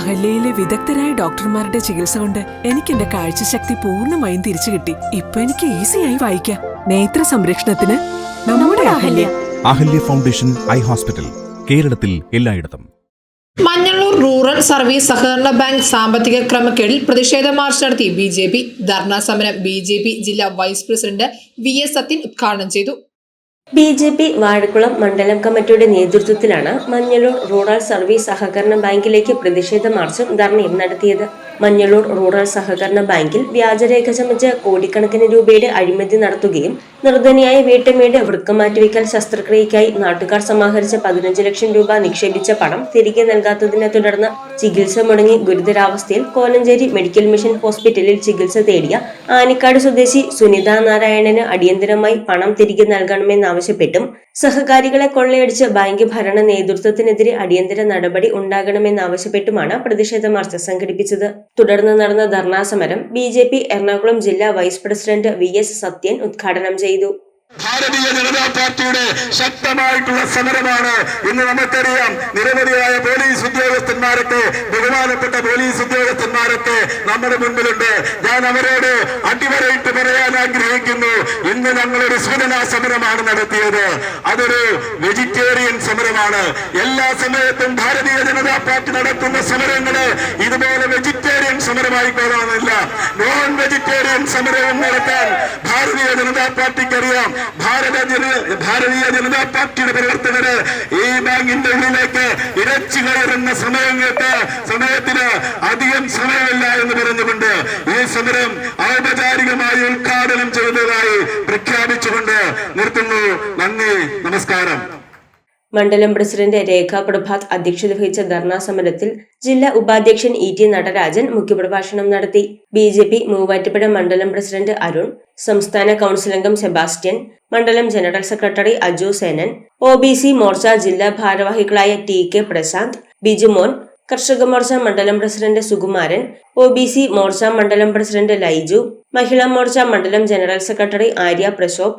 അഹല്യയിലെ വിദഗ്ധരായ ഡോക്ടർമാരുടെ ചികിത്സ കൊണ്ട് എനിക്ക് എന്റെ കാഴ്ചശക്തി പൂർണമായും തിരിച്ചു കിട്ടി. ഇപ്പൊ എനിക്ക് ഈസിയായി വായിക്കാം. നേത്ര സംരക്ഷണത്തിന് നമ്മുടെ Ahalya. Ahalya. Foundation eye hospital കേരളത്തിൽ എല്ലായിടത്തും. മഞ്ഞളൂർ റൂറൽ സർവീസ് സഹകരണ ബാങ്ക് സാമ്പത്തിക ക്രമക്കേടിൽ പ്രതിഷേധ മാർച്ച് നടത്തി ബി ജെ പി. ധർണാ സമരം ബി ജെ പി ജില്ലാ vice president V S Sathyan ഉദ്ഘാടനം ചെയ്തു. ബി ജെ പി വാഴക്കുളം മണ്ഡലം കമ്മിറ്റിയുടെ നേതൃത്വത്തിലാണ് മഞ്ഞളൂർ റൂറൽ സർവീസ് സഹകരണ ബാങ്കിലേക്ക് പ്രതിഷേധ മാർച്ചും ധർണയും നടത്തിയത്. മഞ്ഞളൂർ റൂറൽ സഹകരണ ബാങ്കിൽ വ്യാജരേഖ ചമച്ച് കോടിക്കണക്കിന് രൂപയുടെ അഴിമതി നടത്തുകയും നിർധനിയായ വീട്ടമ്മയുടെ വൃക്കം മാറ്റിവെക്കൽ ശസ്ത്രക്രിയയ്ക്കായി നാട്ടുകാർ സമാഹരിച്ച പതിനഞ്ച് ലക്ഷം രൂപ നിക്ഷേപിച്ച പണം തിരികെ നൽകാത്തതിനെ തുടർന്ന് ചികിത്സ മുടങ്ങി ഗുരുതരാവസ്ഥയിൽ കോലഞ്ചേരി മെഡിക്കൽ മിഷൻ ഹോസ്പിറ്റലിൽ ചികിത്സ തേടിയ ആനിക്കാട് സ്വദേശി സുനിത നാരായണന് അടിയന്തരമായി പണം തിരികെ നൽകണമെന്നാവശ്യപ്പെട്ടും സഹകാരികളെ കൊള്ളയടിച്ച് ബാങ്ക് ഭരണ നേതൃത്വത്തിനെതിരെ അടിയന്തര നടപടി ഉണ്ടാകണമെന്നാവശ്യപ്പെട്ടുമാണ് പ്രതിഷേധ മാർച്ച് സംഘടിപ്പിച്ചത്. തുടർന്ന് നടന്ന ധർണാ സമരം ബി ജെ പി എറണാകുളം ജില്ലാ vice president V S Sathyan ഉദ്ഘാടനം ചെയ്തു. ഭാരതീയ ജനതാ പാർട്ടിയുടെ ശക്തമായിട്ടുള്ള സമരമാണ് ഇന്ന് നമുക്കറിയാം. നിരവധിയായ പോലീസ് ഉദ്യോഗസ്ഥന്മാരൊക്കെ ബഹുമാനപ്പെട്ട പോലീസ് ഉദ്യോഗസ്ഥന്മാരൊക്കെ നമ്മുടെ മുൻപിലുണ്ട് ഞാൻ അവരോട് അടിവരയിട്ട് പറയാൻ ആഗ്രഹിക്കുന്നു. ഇന്ന് ഞങ്ങളൊരു സൂചനാ സമരമാണ് നടത്തിയത്. അതൊരു വെജിറ്റേറിയൻ സമരമാണ്. എല്ലാ സമയത്തും ഭാരതീയ ജനതാ പാർട്ടി നടത്തുന്ന സമരങ്ങൾ ഇതുപോലെ സമരമായി പോകാനില്ല നോൺ വെജിറ്റേറിയൻ സമരവും നടത്താൻ ഭാരതീയ ജനതാ പാർട്ടിക്ക് അറിയാം ഭാരത ഭാരതീയ ജനതാ പാർട്ടിയുടെ പ്രവർത്തകര് ഈ ബാങ്കിന്റെ ഉള്ളിലേക്ക് ഇരച്ചു കയറുന്ന സമയങ്ങൾക്ക് സമയത്തിന് അധികം സമയമില്ല എന്ന് പറഞ്ഞുകൊണ്ട് ഈ സമരം ഔപചാരികമായി ഉദ്ഘാടനം ചെയ്തതായി പ്രഖ്യാപിച്ചുകൊണ്ട് നിർത്തുന്നു. നന്ദി നമസ്കാരം. മണ്ഡലം പ്രസിഡന്റ് രേഖ പ്രഭാത് അധ്യക്ഷത വഹിച്ച ധർണാ സമരത്തിൽ ജില്ലാ ഉപാധ്യക്ഷൻ ഇ ടി നടരാജൻ മുഖ്യപ്രഭാഷണം നടത്തി. ബി ജെ പി മൂവാറ്റുപുഴ മണ്ഡലം പ്രസിഡന്റ് അരുൺ സംസ്ഥാന കൗൺസിൽ അംഗം സെബാസ്റ്റ്യൻ മണ്ഡലം general secretary Aju Senan O B C Morcha ജില്ലാ ഭാരവാഹികളായ ടി കെ പ്രശാന്ത് ബിജുമോൻ കർഷക മോർച്ച മണ്ഡലം president Sukumaran O B C Morcha മണ്ഡലം പ്രസിഡന്റ് ലൈജു മഹിളാ മോർച്ച മണ്ഡലം general secretary Arya Prashobh